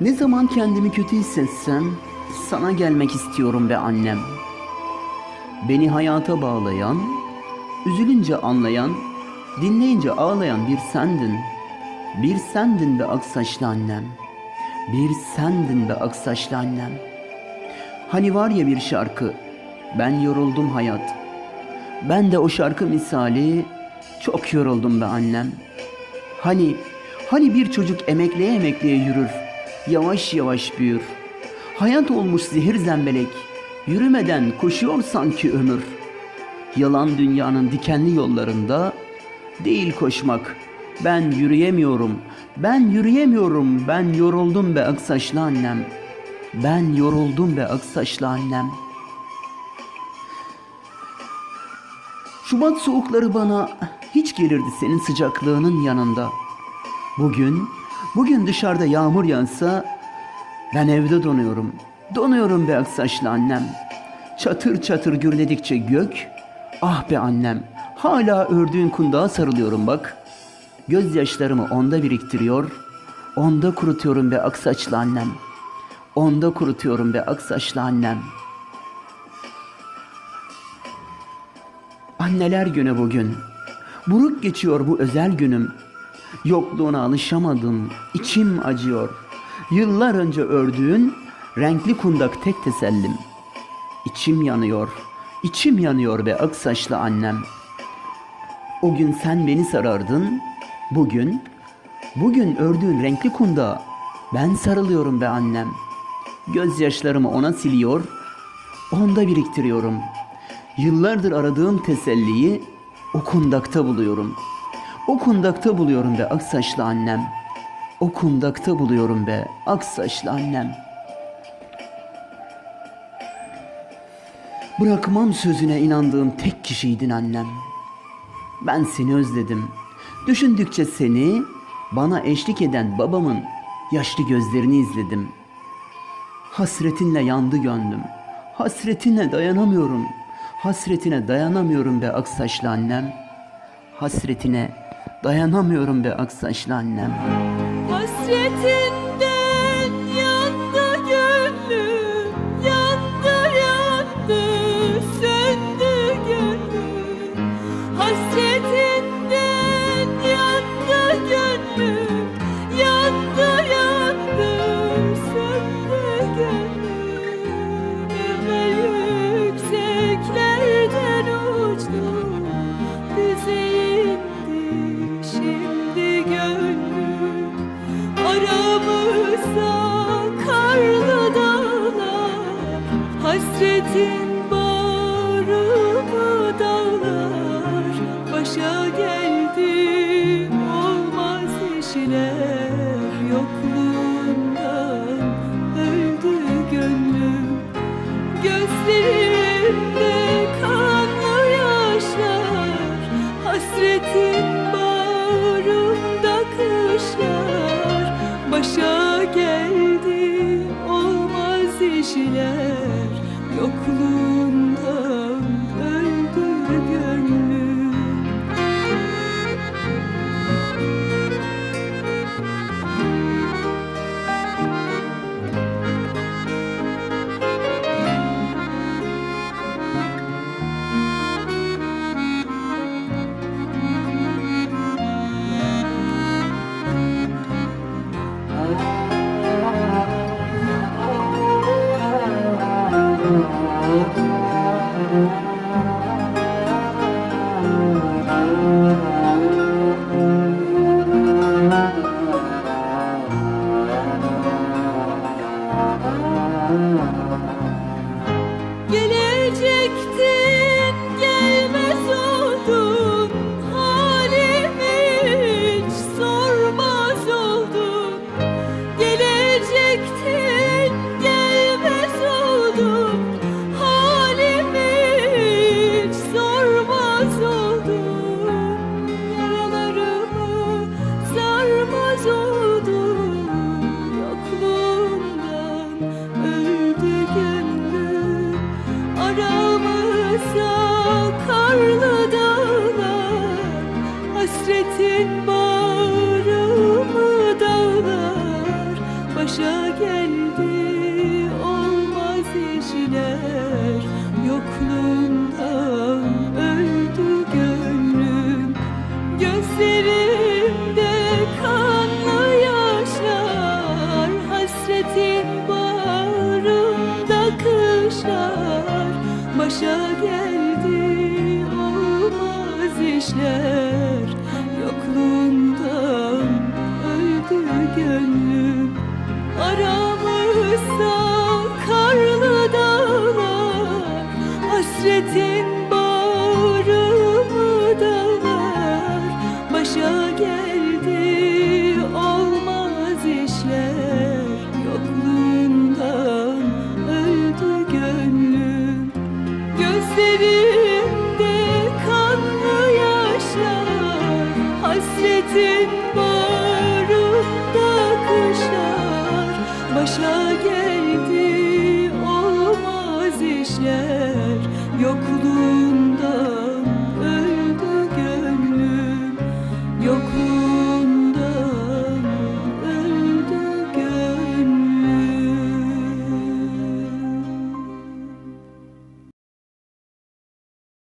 Ne zaman kendimi kötü hissetsem sana gelmek istiyorum be annem. Beni hayata bağlayan, üzülünce anlayan, dinleyince ağlayan bir sendin. Bir sendin be aksaçlı annem. Bir sendin be aksaçlı annem. Hani var ya bir şarkı, ben yoruldum hayat. Ben de o şarkı misali çok yoruldum be annem. Hani, hani bir çocuk emekleye emekleye yürür, yavaş yavaş büyür. Hayat olmuş zehir zembelek, yürümeden koşuyor sanki ömür. Yalan dünyanın dikenli yollarında değil koşmak. Ben yürüyemiyorum, ben yürüyemiyorum, ben yoruldum be aksaçlı annem. Ben yoruldum be aksaçlı annem. Şubat soğukları bana hiç gelirdi senin sıcaklığının yanında. Bugün, bugün dışarıda yağmur yağsa ben evde donuyorum. Donuyorum be aksaçlı annem. Çatır çatır gürledikçe gök, ah be annem, hala ördüğün kundağa sarılıyorum bak. Gözyaşlarımı onda biriktiriyor, onda kurutuyorum be aksaçlı annem. Onda kurutuyorum be aksaçlı annem. Anneler günü bugün. Buruk geçiyor bu özel günüm. Yokluğuna alışamadım, içim acıyor. Yıllar önce ördüğün renkli kundak tek tesellim. İçim yanıyor, içim yanıyor be aksaçlı annem. O gün sen beni sarardın, bugün, bugün ördüğün renkli kundağa ben sarılıyorum be annem. Gözyaşlarımı ona siliyor, onda biriktiriyorum. Yıllardır aradığım teselliyi o kundakta buluyorum. O kundakta buluyorum be aksaçlı annem. O kundakta buluyorum be aksaçlı annem. Bırakmam sözüne inandığım tek kişiydin annem. Ben seni özledim. Düşündükçe seni, bana eşlik eden babamın yaşlı gözlerini izledim. Hasretinle yandı gönlüm. Hasretine dayanamıyorum. Hasretine dayanamıyorum be aksaçlı annem. Hasretine dayanamıyorum be aksaçlı annem. Hasretinden Aramızda karlı dağlar Hasretin bağrımı dağlar? Başa geldim olmaz işler. Yokluğundan öldü gönlüm. Gözlerimde kanlı yaşlar Hasretin Başa geldi. Olmaz işler Yokluğundan Gelecektin Başa geldi olmaz işler. Yokluğundan öldü gönlüm Aramızda